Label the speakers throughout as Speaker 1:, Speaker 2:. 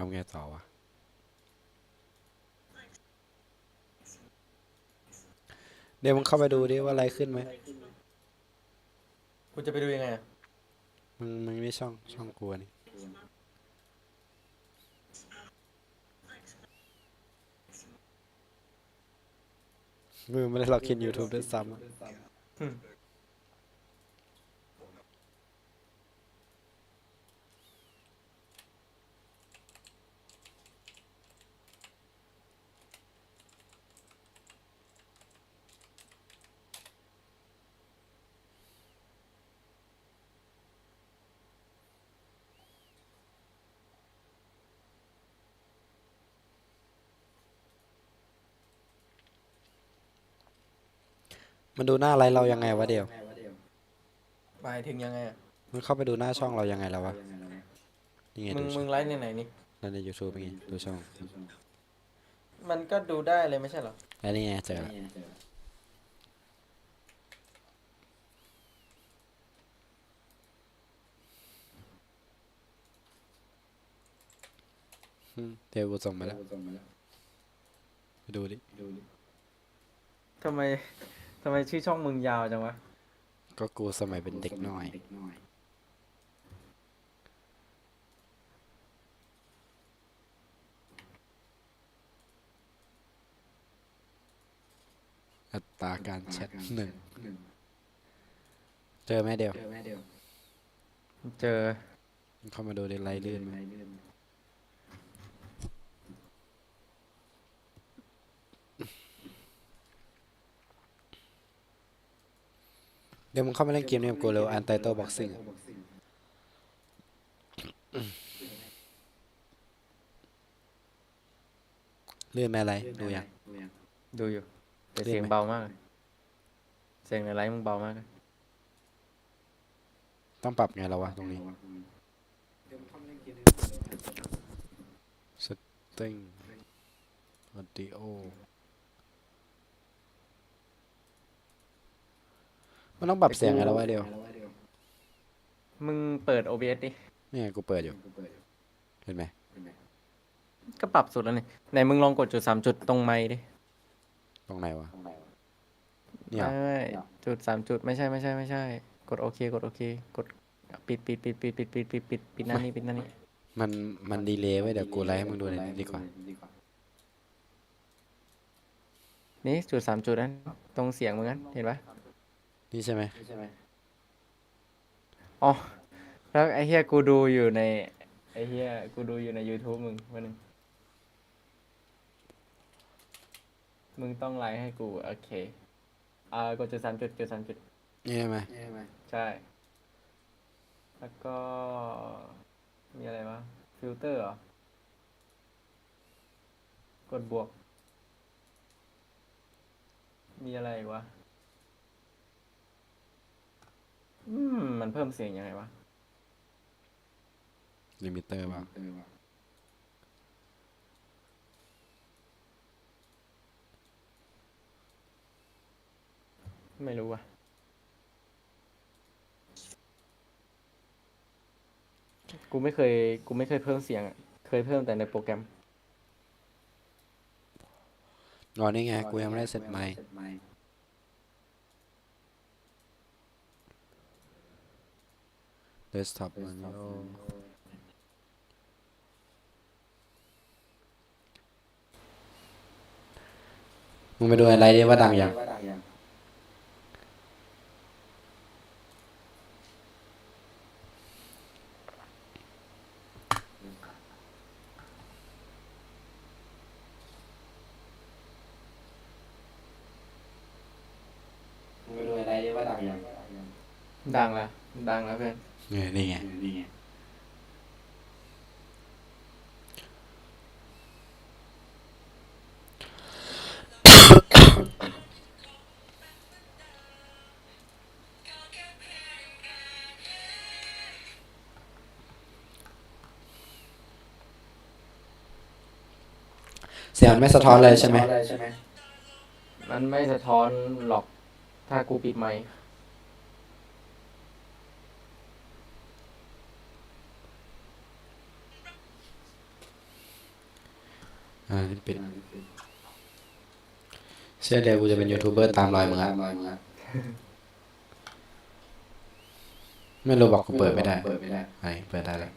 Speaker 1: ทำไงต่อวะ เดี๋ยวมึงเข้าไปดูดิว่าอะไรขึ้นไหม
Speaker 2: กูจะไปดูยังไงอะ
Speaker 1: มึงมึงนี่ช่องช่องกูอันนี่มึงไม่ได้ล็อกอิน YouTube ด้วยซ้ำอะ
Speaker 2: หึ
Speaker 1: มันดูหน้าไลฟ์เรายังไงวะเดี๋ยว
Speaker 2: หมายถึงยังไงอะ
Speaker 1: มึงเข้าไปดูหน้าช่องเรายังไงแล้ววะนี่ไง
Speaker 2: มึ
Speaker 1: ดู
Speaker 2: ง
Speaker 1: ช่
Speaker 2: มึ
Speaker 1: อง
Speaker 2: งไลฟ์ในไหนนี่
Speaker 1: นั่นใน YouTube เป็นไงดูช่อง
Speaker 2: มันก็ดูได้เลยไม่ใช่เหรอ
Speaker 1: แล้วนี่ไงเจอละอืมเดี๋ยวกูส่งมาแล้วไปดูดิ
Speaker 2: ทำไม ทำไมชื่อช่องมึงยาวจังวะ
Speaker 1: ก็กูสมัยเป็นเด็กน้อย อัตราการแชทหนึ่ง เจอไหมเดียว
Speaker 2: เจอ
Speaker 1: เข้ามาดูในไลน์ลื่นไหม ดี๋ยวมึงเข้ามาเล่นเกมนี้กับกูเร็วอันไตโตบ็อกซิ่งลื่นไหมอะไรดูยัง
Speaker 2: ดูอยู่แต่
Speaker 1: เรียก
Speaker 2: เสียง
Speaker 1: ไหม
Speaker 2: เบามากเลยเสียงในไลฟ์มึงเบามากเลย
Speaker 1: ต้องปรับไงแล้ววะตรงนี้สติ้งออดิโอ มันต้องปรับเสียงไงแล้ววะเดียว
Speaker 2: มึงเปิด OBS ดิ
Speaker 1: นี่ไงกูเปิดอยู่ เห็นไหม
Speaker 2: ก็ปรับสุดแล้วนี่ไหนมึงลองกดจุดสามจุดตรงไมค์ดิ
Speaker 1: ตรงไหนวะเนี่ย
Speaker 2: ไม่ไม่จุดสามจุดไม่ใช่ไม่ใช่ไม่ใช่ กดโอเคกดโอเค กดปิดปิดปิดปิดปิดปิดปิดปิดปิดหน้านี้ปิดหน้านี้
Speaker 1: มันมันดีเลยไว้ยเดี๋ยวกูไลฟ์ให้มึงดูในนี้ดีกว่า
Speaker 2: นี่จุดสามจุดนั้นตรงเสียงมึงนั้นเห็นปะ
Speaker 1: นี่ใช่ไหม
Speaker 2: อ๋อ แล้วไอ้เฮียกูดูอยู่ใน ไอ้เฮียกูดูอยู่ใน YouTube มึงวันนึงมึงต้องไลค์ให้กู โอเค อ่ากดจุดสามจุดจุดสามจุด
Speaker 1: นี่ใช่ไหม
Speaker 2: ใช่ แล้วก็ มีอะไรวะ ฟิลเตอร์เหรอ กดบวก มีอะไรอีกวะ อืม มันเพิ่มเสียงยังไงวะ
Speaker 1: ลิมิเตอร์ป่ะ
Speaker 2: ไม่รู้ว่ะ กูไม่เคย กูไม่เคยเพิ่มเสียงอะเคยเพิ่มแต่ในโปรแกรม
Speaker 1: รอนี่ไง กูยังไม่ได้เสร็จไม desktop มันโยมึงไปดูอะไรดิว่าดังยังดัง
Speaker 2: ละดังแล้วเพื่อน
Speaker 1: เนี่ยนี่ไงเสียงมันไม่สะท้อนเลยใช่ไหม
Speaker 2: มันไม่สะท้อนหรอก ถ้ากูปิดไมค์า
Speaker 1: นี่ปิดเชื่อเดี๋ยวกูจะเป็นยูทูบเบอร์ตามรอยมึงอะไม่รู้บอกกูเปิดไม่ได้ ไอ้เปิดได้แล้ว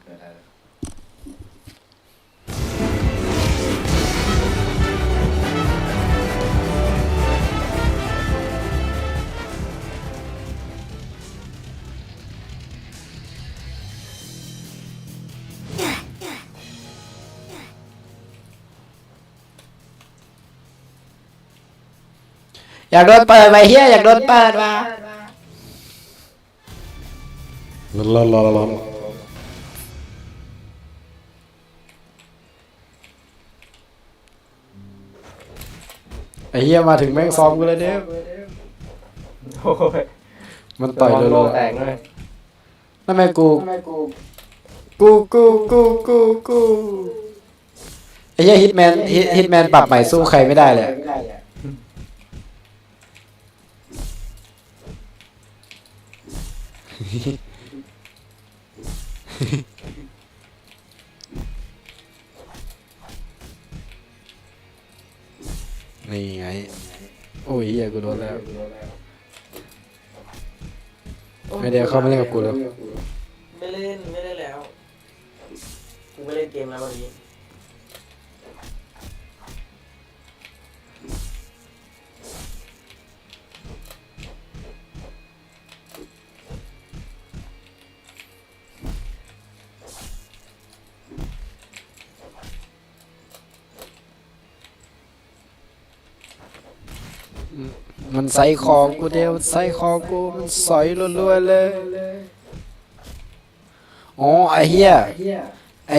Speaker 1: อยากโดนเปิดไปเฮียอยากโดนเปิดมาลอลอลอไอ้เฮียมาถึงแม่งซ้อมกูเลยเด้
Speaker 2: โอ้ย
Speaker 1: มันต่อย
Speaker 2: ระวัง
Speaker 1: เล
Speaker 2: โล
Speaker 1: ย
Speaker 2: แตกด้วย
Speaker 1: ทำไมกู กูกูกูกูกูไอ้เฮียฮิตแมนฮิตแมนปรับใหม่สู้ใครไม่ได้เลย นี่ไง โอ้ยเฮียกูโดนแล้ว ไม่เดี๋ยวเข้ามาเล่นกับกูแล้ว
Speaker 2: ไม่เล่น ไม่เล่นแล้ว กูไม่เล่นเกมแล้ววันนี้
Speaker 1: ใส่คอกูเดียวใส่คอกูมันสอยรัวๆเลยอ๋อไอเฮียไอ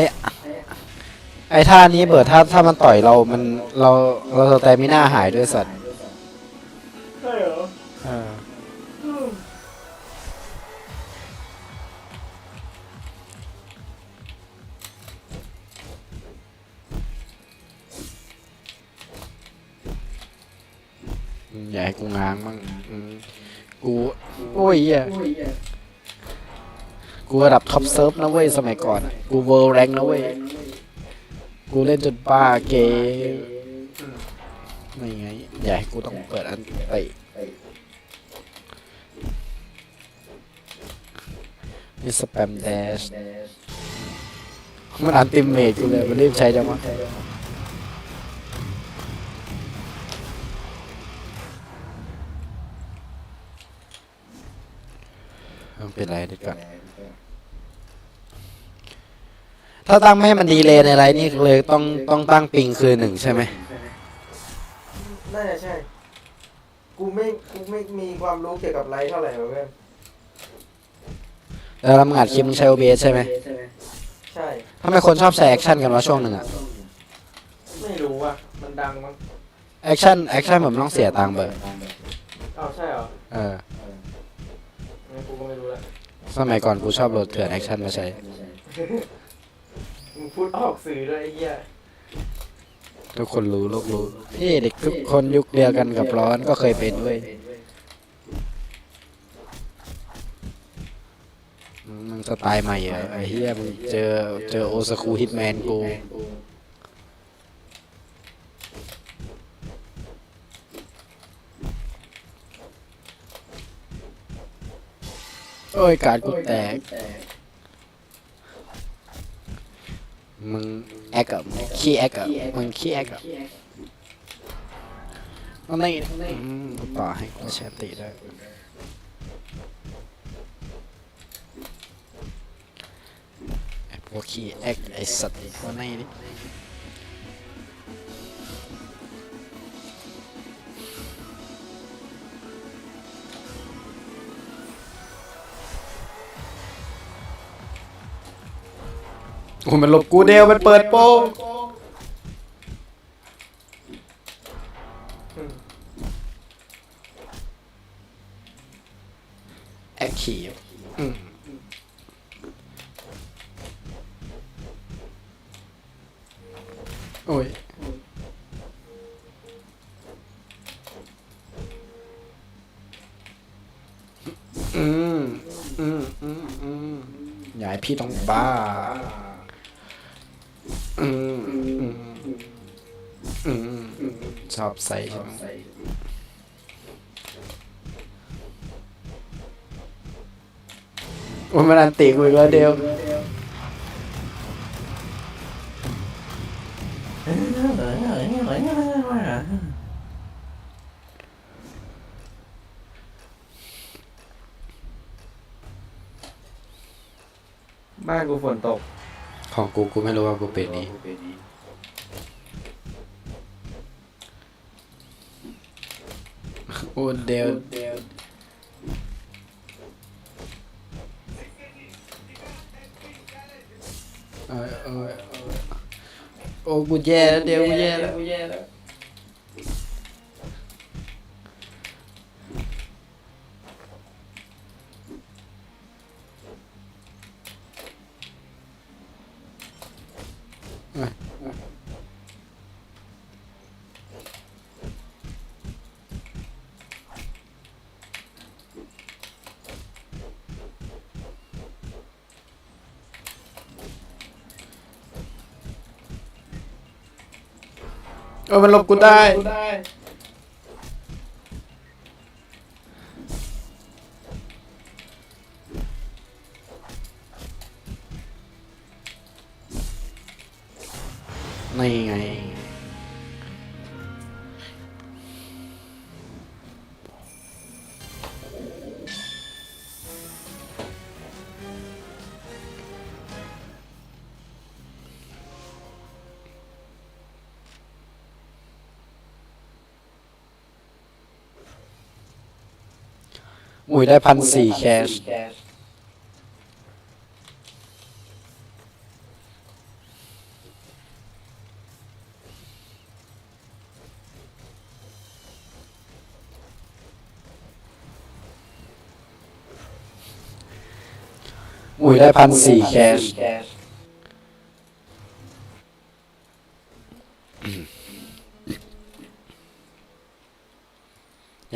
Speaker 1: ไอท่านี้เบิดถ้าถ้ามันต่อยเรา มันเราเราแต่ไม่น่าหายด้วยสัตว์ กูโอ้ยเหี้ยกูระดับท็อปเซิร์ฟนะเว้ยสมัยก่อนอะกูเวิร์แรงนะเว้ยกูเล่นจนบ้าเกมไม่ไงอย่าให้กูต้องเปิดอันตินี่สแปมแดชมันอันติเมทกูเลยมันรีบใช้จังวะ เอาเป็นไรเด็ดก่อน ถ้าตั้งไม่ให้มันดีเลยในไรนี่เลยต้องต้องตั้งปิงคือหนึ่งใช่ไหม
Speaker 2: น่าจะใช่ กูไม่กูไม่มีความรู้เกี่ยวกับไลท์เท่าไหร่เพื่อน
Speaker 1: แล้วเรามึงอัดคลิปมึงใช้ OBS ใช่ไหม
Speaker 2: ใช่
Speaker 1: ทำไมคนชอบใช้แอคชั่นกันวะช่วงหนึ่งอะ
Speaker 2: ไม่รู้ว่ะมันดังมั้ง
Speaker 1: แอคชั่นแอคชั่นผมต้องเสียตังค์เบอร์
Speaker 2: อ้าวใช่เหรอ
Speaker 1: เออ สมัยก่อนกูชอบโหลดเถื่อนแอคชั่นมาใช้
Speaker 2: มึงพูดออกสื่อด้วยไอ้เหี้ย
Speaker 1: ทุกคนรู้โลกรู้พี่เด็กทุกคนยุคเดียวกันกับร้อนก็เคยเป็นด้วยอืมมึงสไตล์ใหม่เหรอไอ้เหี้ยมึงเจอเจอโอสคูฮิตแมนกู โอ้ยการกูแตก มึงแอคอะมึงขี้แอคอะมึงขี้แอคอะเอาในอืมต่อให้กูแชร์ติได้พวกขี้แอคไอสัตว์เอาในดิ อ้ยมันหลบกูเดียวมันเปิดโปง
Speaker 2: อืม
Speaker 1: แอคขี้อะอืมโอ้ยอืมอืมอืมอืมอย่าให้พี่ต้องบ้า อบใส่ใช่ไหมว่ามันอันติกูอีกแล้วเดียว
Speaker 2: บ้านกูฝนตก
Speaker 1: ของกูกูไม่รู้ว่ากูเป็นนี้ โอ้เดียวเออเออเเออมันหลบกูได้ หมุยได้พันสี่แคชหมุยได้พันสี่แคช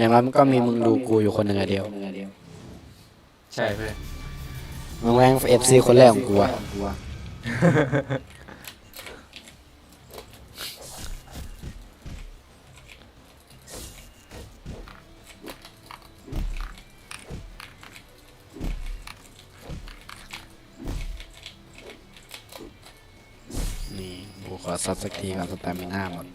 Speaker 1: อย่างนั้นมันก็มีมึงดูกูอยู่คนหนึ่งอะเดียว
Speaker 2: ใช่เพื่อน
Speaker 1: มึงแม่งเอฟซีคนแรกของกูอะนี่กูขอซับสักทีก่อนสแตมิน่าหมด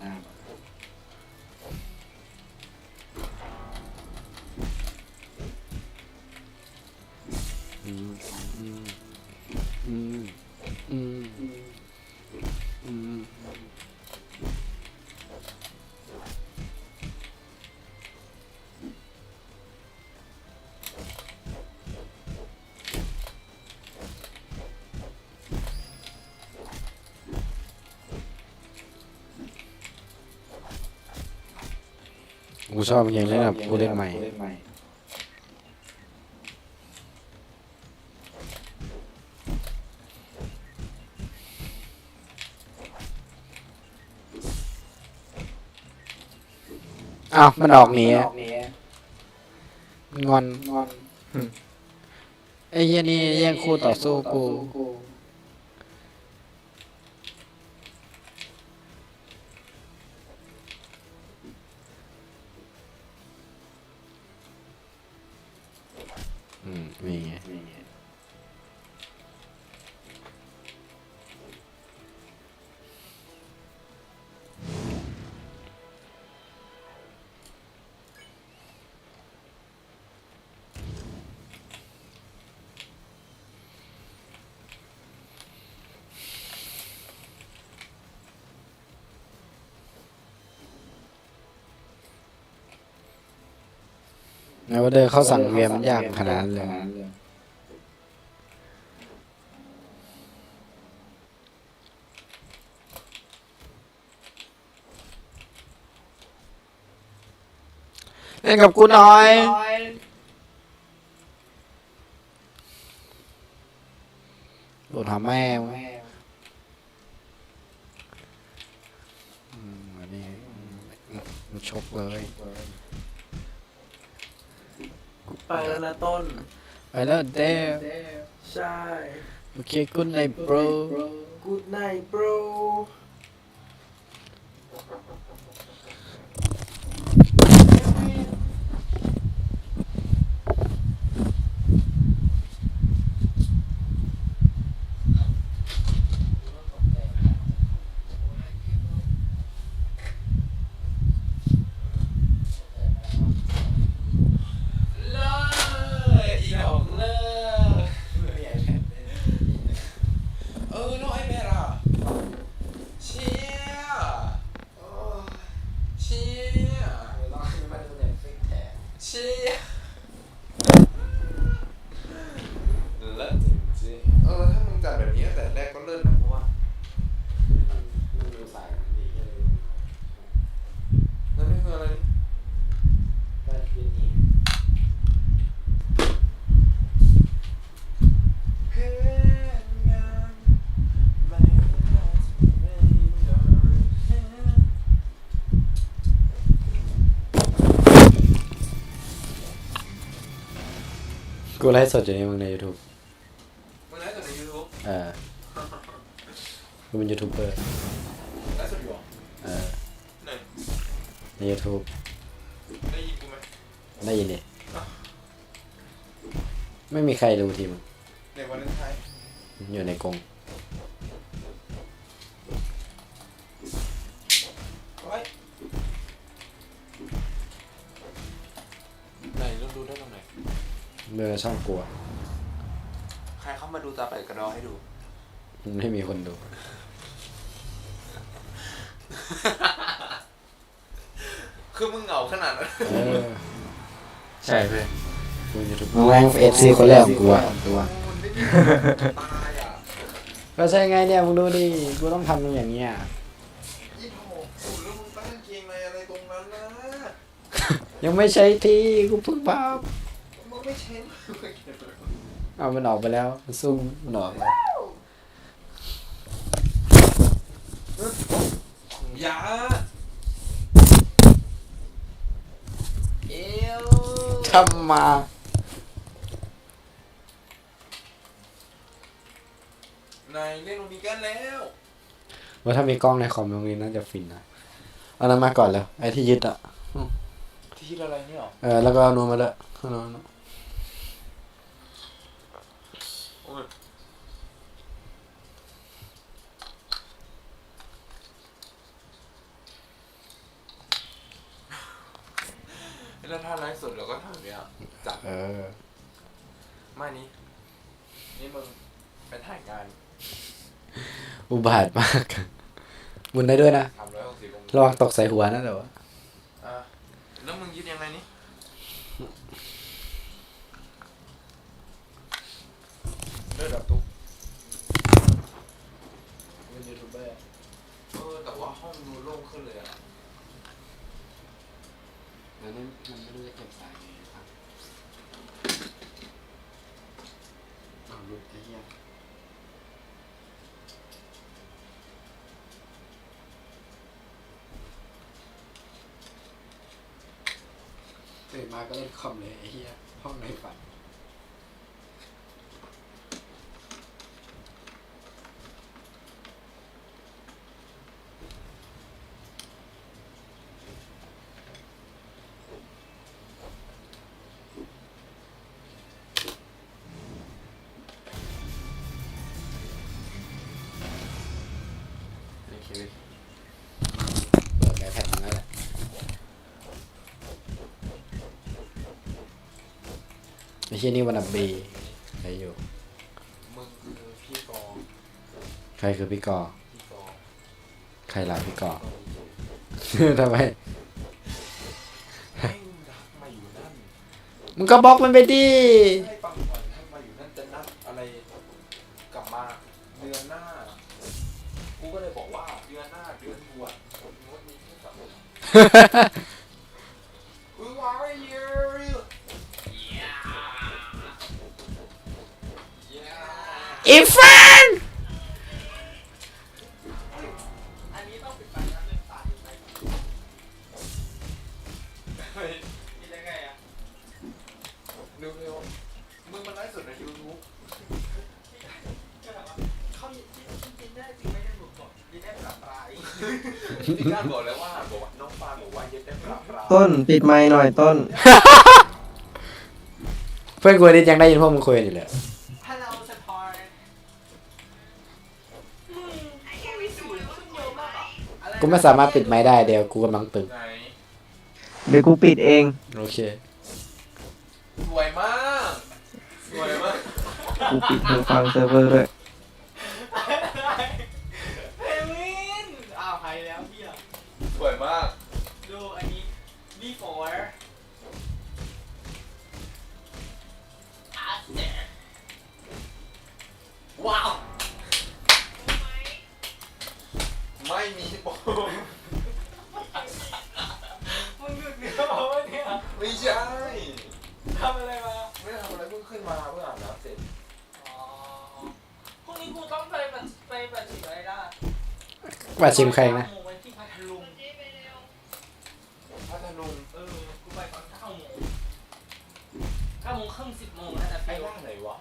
Speaker 1: กูชอบมันอย่างเล่นแบบกูเล่นใหม่ อ้าวมันออกหนีอะมันงอนไอ้เหี้ยนี่แย่งคู่ต่อสู้กู อืมนี่ไง แล้วเดินเข้าสั่งเวียนมันยากขนาดนั้นเลยเล่นกับกูหน่อย โดนทำแม่ Hello there. Shy. Okay,
Speaker 2: good night, bro.
Speaker 3: Good night, bro. กูไล
Speaker 1: ฟ์สดอยู่นี่มึงใน YouTube
Speaker 3: มึงไลฟ์สดในยูทูบ
Speaker 1: เออกูเป็นยูทูบเบอร์
Speaker 3: ไลฟ์สดอยู่เหรอ
Speaker 1: เออ
Speaker 3: ไหน
Speaker 1: ใน YouTube
Speaker 3: ได้ยินกูไหม
Speaker 1: ได้ยินดิไม่มีใครรู้ทีมึง
Speaker 3: ในวันนั้นไทย
Speaker 1: อยู่ในกรง อช่องกลัว
Speaker 3: ใครเข้ามาดูตาไปดกระดอให้ดู
Speaker 1: มันไม่มีคนดู
Speaker 3: คือมึงเหงาขนาดนั้น
Speaker 1: เออ
Speaker 2: ใช่เพื่อน
Speaker 1: กูยูทูบมึงแม่งเอฟซีคนแรกของกูอะ ตัว
Speaker 3: มันไม่มีตายอะ
Speaker 1: ก็ใช่ไงเนี่ยมึงดูดิกูต้องทำอย่างเงี้ย
Speaker 3: ยี่สิบหกสูแล้วมึงตั้งเกงในอะไรตรงนั้นนะ
Speaker 1: ยังไม่ใช่ที่กูเพิ่งพา
Speaker 3: มึงไม่เช็น
Speaker 1: เอามันออกไปแล้ว มันซุ่มมันออกแล้ว
Speaker 3: อยาเอว
Speaker 1: ทำมา
Speaker 3: นายเล่นตรงนี้กันแล้ว
Speaker 1: ว่าถ้ามีกล้องในคอมตรงนี้น่าจะฟินนะเอานั้นมาก่อนเลยไอ้ที่ยึดอะ
Speaker 3: ที่คิดอะไรเนี่ยหรอ
Speaker 1: เออแล้วก็เอานูนมาเลยเอานูน
Speaker 3: แล้วถ้าไลฟ์สดเราก็ทำเนี่ยจัด
Speaker 1: เออ
Speaker 3: ไม่นี้ นี่มึงไปถ่ายงาน
Speaker 1: อุบาทมากหมุนได้ด้วยนะ
Speaker 3: สามร้อยหกสิบอง
Speaker 1: ระวังตกใส่หัวนะเดี๋ยวอะ
Speaker 3: อะแล้วมึงยึดยังไงนี่เลิศแบบตุ๊ก
Speaker 1: เป็นยูทูบเบอร์
Speaker 3: เออแต่ว่าห้องดูโล่งขึ้นเลยอะ
Speaker 1: แล้วนั่นมันไม่รู้จะเก็บสายไงครับเอาหลุดไอ้เหี้ยตื่นมาก็เล่นคอมเลยไอ้เหี้ยห้องในฝัน ไม่ใช่นี่วันอับบีใครอยู่
Speaker 3: มึงคือพี่กอ
Speaker 1: ใครคือพี่กอ
Speaker 3: พี่กอ
Speaker 1: ใครล่ะพี่กอ
Speaker 3: กองอีก
Speaker 1: ทำไม
Speaker 3: ให้มึงรักมาอยู่นั่น
Speaker 1: มึงก็บล็อกมันไปดิ
Speaker 3: ให้ฟังก่อนให้มาอยู่นั่นจะนัดอะไรกลับมาเดือนหน้ากูก็เลยบอกว่าเดือนหน้าเดือนบวชงดนี้ให้กลับม
Speaker 1: อีฟาน
Speaker 3: อันนี้ต้องปิดไฟนะเรื่องตาปิดไฟเฮ้ยนี่ได้ไงอะเร็วๆมึงมันไลฟ์สดในยูทูบเขากินได้จริงไหมเนี่ยหนูบอกยินได้ปรับปรายพี่ก้าบอกแล้วว่าบอกว่าน้องปานบอกว่ายินได้ปรับปราย
Speaker 2: ต้นปิดไมค์หน่อยต้น
Speaker 1: เพื่อนกูนี่ยังได้ยินพวกมึงคุยกันอยู่เลย ไม่สามารถปิดไม้ได้เดี๋ยวกูกำลังตึง
Speaker 3: ไหน
Speaker 2: เดี๋ยวกูปิดเอง
Speaker 1: โอเค
Speaker 3: สวยมาก สวยมาก
Speaker 2: กูปิดหูฟังเซิร์ฟเวอร์ด้วย
Speaker 4: ว่า
Speaker 3: ชิ
Speaker 4: ม
Speaker 1: ใครนะ
Speaker 4: หมูไว้ที่พัทลุง
Speaker 3: พัทลุง
Speaker 4: เออกูไปตอนเก้าโมงเก้าโมงครึ่งสิบโมงน่าจะไป
Speaker 3: ไอ้ย่างไหนวะ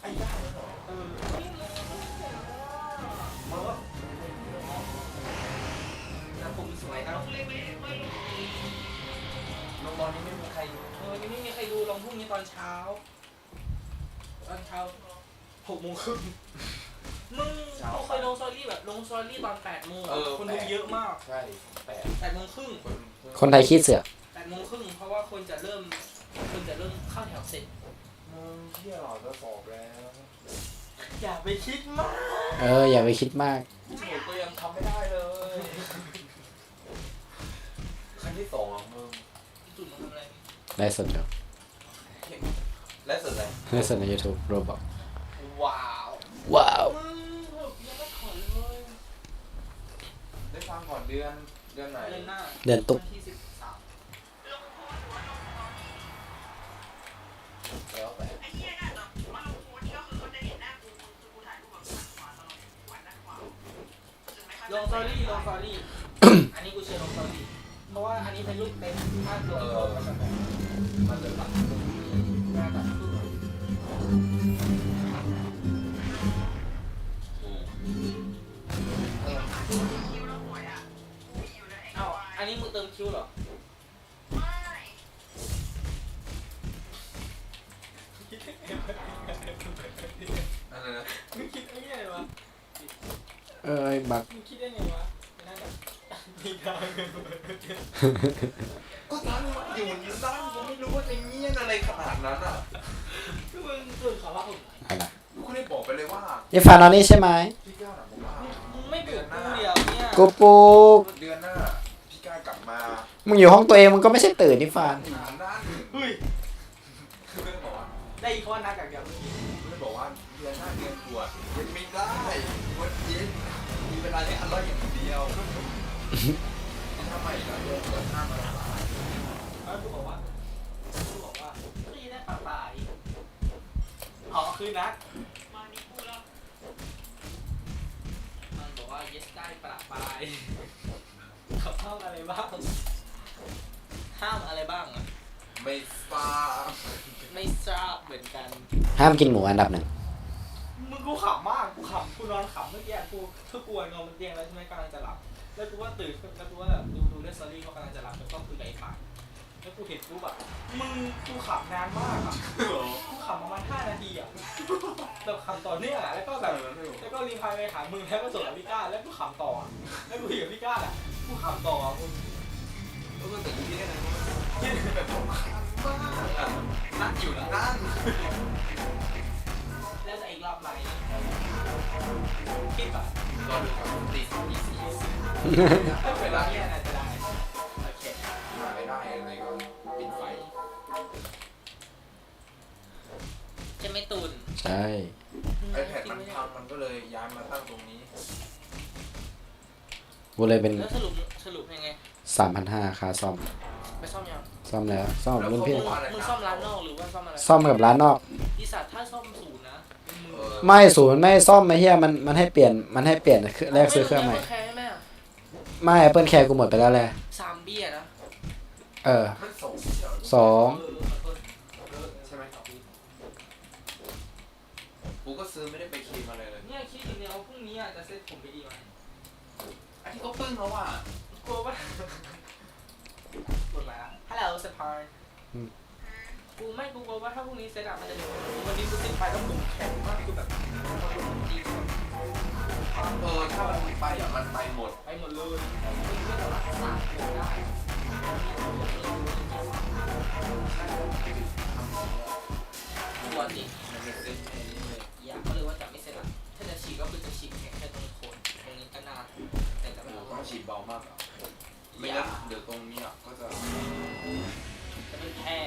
Speaker 3: ไอ้ย่างนั่นเหรอ
Speaker 4: เออ
Speaker 3: เออ
Speaker 4: แต่ผมสวยนะ
Speaker 3: ลงตอนนี้ไม่มีใครดู
Speaker 4: เออวันนี้ไม่มีใครดูลองพรุ่งนี้ตอนเช้า ตอนเช้าหกโมงครึ่ง มึงกูเคยลงสตอรี่แบบลงสตอรี่ตอนแปดโมงอะคนดูเยอะมาก
Speaker 3: ใช่แปด
Speaker 4: แปดโมงครึ่ง
Speaker 3: คน
Speaker 1: คนไทยขี้เสือก
Speaker 4: แปดโมงครึ่งเพราะว่าคนจะเริ่มคนจะเริ่มเข้าแถวเสร็จ
Speaker 3: มึงเที่ยวเราจะสอบแล้ว
Speaker 4: อย่าไปคิดมาก
Speaker 1: เออ อย่าไปคิดมาก
Speaker 3: หนูก็ยังทำไม่ได้เลยขั้นที่สองอะมึง
Speaker 4: จุดมันทำอะไร
Speaker 1: ได้สดอยู่
Speaker 3: และสุดเลย
Speaker 1: ได้สดใน YouTube โรบอก
Speaker 4: ว้าว
Speaker 1: ว้าว
Speaker 4: มึงแบบยังไม่ขอเลย
Speaker 3: ได้ฟังก่อน เดือนเดือนไหน
Speaker 4: เดือนหน้า
Speaker 1: เดือนตุ๊ก
Speaker 4: วันที่สิบสาม
Speaker 3: แล้วแต่
Speaker 4: ลงสตอรี่ลงสตอรี่ อันนี้กูเชียร์ลงสตอรี่ เพราะว่าอันนี้เป็นรูปเต็มถ้าลงก็จะแบบ
Speaker 3: มัน
Speaker 4: คิดได้ไงวะน่าจะมีทาง
Speaker 3: ก็ตั้งอยู่ยืนตั้งยังไม่รู้ว่าจะเงียนอะไรขนาดนั้นอะ
Speaker 4: คือมึงตื่นขอว่าผม
Speaker 1: อะไร
Speaker 3: กูได้บอกไปเลยว่า
Speaker 1: นี่ฟานอนนี่ใช่ไหม
Speaker 3: พี่ก้าวหนักผมว่า
Speaker 4: มึงไม่ปลุกกูเดียวเนี่ย
Speaker 1: กูปลูก
Speaker 3: เดือนหน้าพี่ก้าวกลับมา
Speaker 1: มึงอยู่ห้องตัวเองมึงก็ไม่ใช่ตื่นนี่ฟาน
Speaker 3: อยู่นั่ มี
Speaker 4: เว
Speaker 3: ลาแค่อันละอย่างเดียวทำไมล่ะเดือนเดือนหน้ามาละ
Speaker 4: แล้วกูบอกว่ากูบอกว่าพี่ได้ปลาปลายอ๋อคือนักมันบอกว่า yes ได้ปลาปลายเขาห้ามอะไรบ้าง ห้ามอะไรบ้างอะ
Speaker 3: ไม่ทราบ
Speaker 4: ไม่ทราบเหมือนกัน
Speaker 1: ห้ามกินหมูอันดับหนึ่ง
Speaker 4: กูขำมาก กูขำกูนอนขำเมื่อกี้กูคือกลัวนอนบนเตียงแล้วใช่ไหมกำลังจะหลับ แล้วกูว่าตื่นแล้วกูว่าแบบดูดูเรื่องสตอรี่เขากำลังจะหลับแล้วก็คุยกับไอ้ปากแล้วกูเห็นกูแบบมึงกูขำนานมากอะกูขำประมาณห้านาทีอะแบบขำต่อเนื่องอะแล้วก็แบบแล้วก็รีพลายไปหามึงแล้วก็ส่งกับพี่ก้าแล้วกูขำต่ออะแล้วกูคุยกับพี่ก้าอะกูขำต่ออะมึง
Speaker 3: แล้วก็แต่ที่นี่นะที่แบบผมคันมากอะนั่งอยู่นั่น
Speaker 4: แล้ว จะได้โอเค
Speaker 3: มาไม่ได้อะไรก็ปิดไฟ
Speaker 4: ใช่ไหมตุน
Speaker 1: ใช่
Speaker 3: ไอแพดมันพังมันก็เลยย้ายมาตั้งตรงนี้
Speaker 1: กูเลยเป็น
Speaker 4: แล้วสรุปสรุปยังไง
Speaker 1: สามพันห้าค่าซ่อม
Speaker 4: ไปซ่อมยัง
Speaker 1: ซ่อมแล้ว ซ่อมรุ่นพี่
Speaker 4: มึงมึงซ่อมร้านนอกหรือว่าซ่อมอะไร
Speaker 1: ซ่อมกับร้านนอก
Speaker 4: อีสัตว์ถ้าซ่อม
Speaker 1: ไม่ศูนย์ไม่ซ่อมไม่เฮียมันมันให้เปลี่ยนมันให้เปลี่ยนเครื่องแรกซื้อเครื่องใหม่
Speaker 4: ไม่แคร์ไหมอะ
Speaker 1: ไม่ Apple Care กูหมดไปแล้วแหละ
Speaker 4: สามเบี้ยนะ
Speaker 1: เออ
Speaker 3: มันส่งเดี๋ยว
Speaker 1: สอง
Speaker 4: เออขอโทษ
Speaker 3: ใช่ไหมกูก็ซื้อไม่ได้ไปเคลมอะไรเลย
Speaker 4: เนี่ยคิดอย่างเดียวพรุ่งนี้อะจะเซ็ตผมไปดีไหม
Speaker 3: อันที่เขาปึ้งแล้วอะ
Speaker 4: กลัวว่ากดอะไรอะ Hello สปาร์
Speaker 1: อืม
Speaker 4: กูไม่กูกลัวว่าถ้าพรุ่งนี้เซ็ตอะมันจะเร็ววันนี้กูเซ็ตไปแล้วผมแข็งมากคือแบบมันลงจริง
Speaker 3: เออถ้ามันไปอะมันไปหมด
Speaker 4: ไปหมดเลยมึงก็แต่ว่าสามคนได้กลัวจริง
Speaker 3: มันเซ็ตแค่นี้เลย
Speaker 4: อยากก็เลยว่าจะไม่เสร็จละถ้าจะฉีกก็คือจะฉีกแค่แค่ตรงโคนตรงนี้ก็น่าแต่จะไม่
Speaker 3: โอ้
Speaker 4: รู้
Speaker 3: ต้องฉีดเบามากอะไม่งั้นเดี๋ยวตรงนี้อะก็จะ
Speaker 4: จะเป็นแค่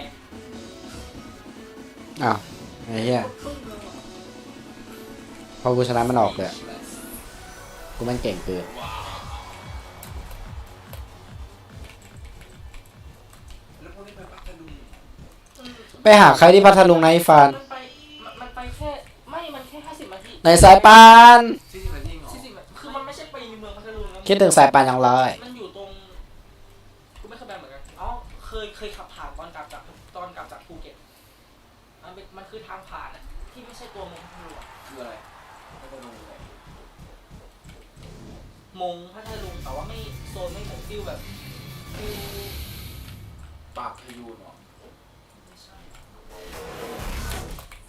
Speaker 1: อ้าวไอ้เฮีย
Speaker 4: ครึ่งนึงอะ
Speaker 1: พอกูชนะมันออกเลยอะกูแมันเก่งเกิน
Speaker 3: แล้วพวกนี้ไปพัทลุง
Speaker 1: ไปหาใครที่พัทลุงนะไอ้ฟาน
Speaker 4: มันไปมันมันไปแค่ไม่มันแค่ห้าสิบนาที
Speaker 1: ในสายปาน
Speaker 3: ที่ที่มาที่เหรอ
Speaker 4: สี่สิบคือมันไม่ใช่ไปในเมืองพัทลุงนะ
Speaker 1: คิดถึงสายปานอย่างไร
Speaker 4: มันอยู่ตรงกูไม่เคยไปเหมือนกันอ๋อเคยเคยขับผ่านตอนกลับจากตอนกลับจากภูเก็ตมันเป็นมันคือทางผ่านอะที่ไม่ใช่ตัวเมืองพัทลุงอะ
Speaker 3: คืออะไรพัทลุงไหน
Speaker 4: มงพัทลุงแต่ว่าไม่โซนไม่เหมือนฟิวแบบฟิว
Speaker 3: ปากพยูนเหรอ
Speaker 4: ไม่ใช่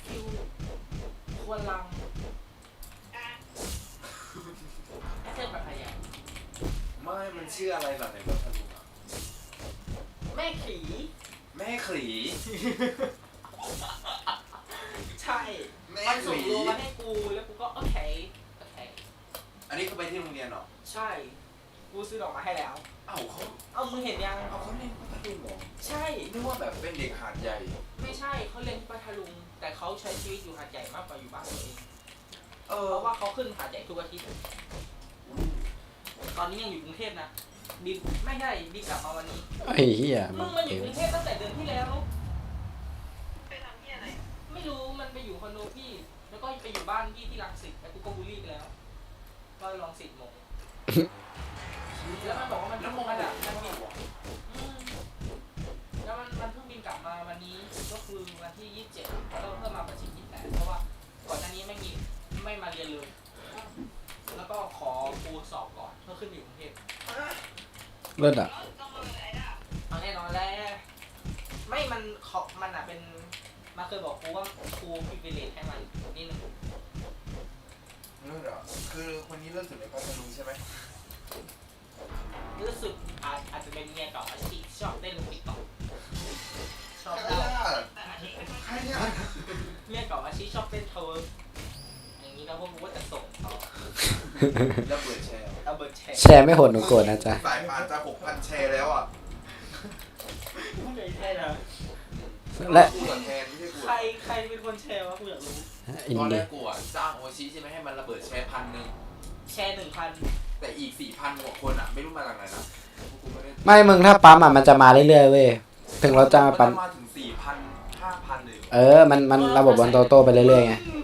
Speaker 4: ฟิวควรลังให้เทียบกับใครอะ
Speaker 3: ไม่มันชื่ออะไรล่ะในพัทลุงอะ
Speaker 4: แม่ขี
Speaker 3: แม่ขลี
Speaker 4: ใช่
Speaker 3: แม่
Speaker 4: มัน
Speaker 3: ข
Speaker 4: ส่ง
Speaker 3: ลี
Speaker 4: รูปมาให้กูแล้วกูก็โอเคโอเค
Speaker 3: อันนี้คือไปที่โรงเรียนเหรอ
Speaker 4: ใช่ กูซื้อดอกมาให้แล้ว
Speaker 3: เอ้าเขา
Speaker 4: เอ้ามึงเห็นยัง
Speaker 3: เอาเขาเรียนพัทลุงเหรอ
Speaker 4: ใช่
Speaker 3: นึกว่าแบบเป็นเด็กหาดใหญ่
Speaker 4: ไม่ใช่เขาเรียนที่พัทลุง แต่เขาใช้ชีวิตอยู่หาดใหญ่มากกว่าอยู่บ้านตัวเอง
Speaker 3: เออ
Speaker 4: เพราะว่าเขาขึ้นหาดใหญ่ทุกอาทิตย์ ตอนนี้ยังอยู่กรุงเทพนะบินไม่ใช่บินกลับมาวันนี้
Speaker 1: ไอ้เหี้ย
Speaker 4: มึ
Speaker 1: มัน
Speaker 4: งมาอยู่
Speaker 1: เก่ง
Speaker 4: กรุงเทพตั้งแต่เดือนที่แล้วไม่รู้มันไปอยู่คอนโดพี่ แล้วก็ไปอยู่บ้านพี่ที่รังสิตแต่กูก็บูลลี่ไปแล้วก็ลองสิทธิ์โมง แล้วมันบอกว่ามัน
Speaker 3: แล้ว
Speaker 4: เพิ่ง
Speaker 3: มอง
Speaker 4: มา
Speaker 3: แบ
Speaker 4: ดั
Speaker 3: บบ
Speaker 4: มัน
Speaker 3: ไม่
Speaker 4: บิน
Speaker 3: บอก
Speaker 4: อืมแล้วมันมันเพิ่งบินกลับมาวันนี้ก็คือวันที่ยี่สิบเจ็ดแล้วเพิ่มมาประชิดยี่สิบแปดเพราะว่าก่อนหน้านี้ไม่มีไม่มาเรียนเลยแล้วก็ขอครูสอบก่อนเพื่อขึ้นไปอยู่กรุงเทพ
Speaker 1: เลิศอะ
Speaker 4: เอาแน่นอนแล้วไม่มันเขามันอะเป็นมาเคยบอกครูว่าครูพิเวเลตให้มันนิดนึง
Speaker 3: เลิศเหรอคือคนนี้เลิศสุดในพัทลุงใช่ไหม
Speaker 4: รู้สึก อาจอาจจะเป็นเมียเก่าอาชีพชอบเต้นติ๊กต็อกชอบ
Speaker 3: ใคร
Speaker 4: เต้น
Speaker 3: อะใครเนี่ย
Speaker 4: เมียเก่าอาชีพชอบเต้นเทอร์อย่างนี้แล้วพวกกูก็จะส่งต่อ
Speaker 3: ระเบิดแชร์
Speaker 4: เอาเบิร์ดแชร์
Speaker 1: แชร์ไม่โหดหนูโกรธนะจ๊ะ
Speaker 3: สายพานจะหกพันแชร์แล้วอะ
Speaker 4: ไม่เคยแชร์นะ
Speaker 1: และ
Speaker 3: กูกับแทนไม่ใช่กู
Speaker 4: ใครใครเป็นคนแชร์วะกูอยากรู้
Speaker 1: อิน
Speaker 3: ตอนแร
Speaker 1: ดี
Speaker 3: กกูอะจ้างโอชิใช่ไหมให้มันระเบิดแชร์พันหนึ่ง
Speaker 4: แชร์หนึ่งพัน
Speaker 3: แต่อีกสี่พันกว่าคนอะไม่รู้มาจากไหนนะกู ไม่ได้
Speaker 1: ไม่มึงถ้าปั๊มอะมันจะมาเรื่อยๆเว้ยถึงเราจะ
Speaker 3: มัน
Speaker 1: ปั๊ม
Speaker 3: จะมาถึงสี่พันห้าพันเลย
Speaker 1: เออ มัน มันระบบบอลโตโต้ไปเรื่อยๆไง
Speaker 4: อื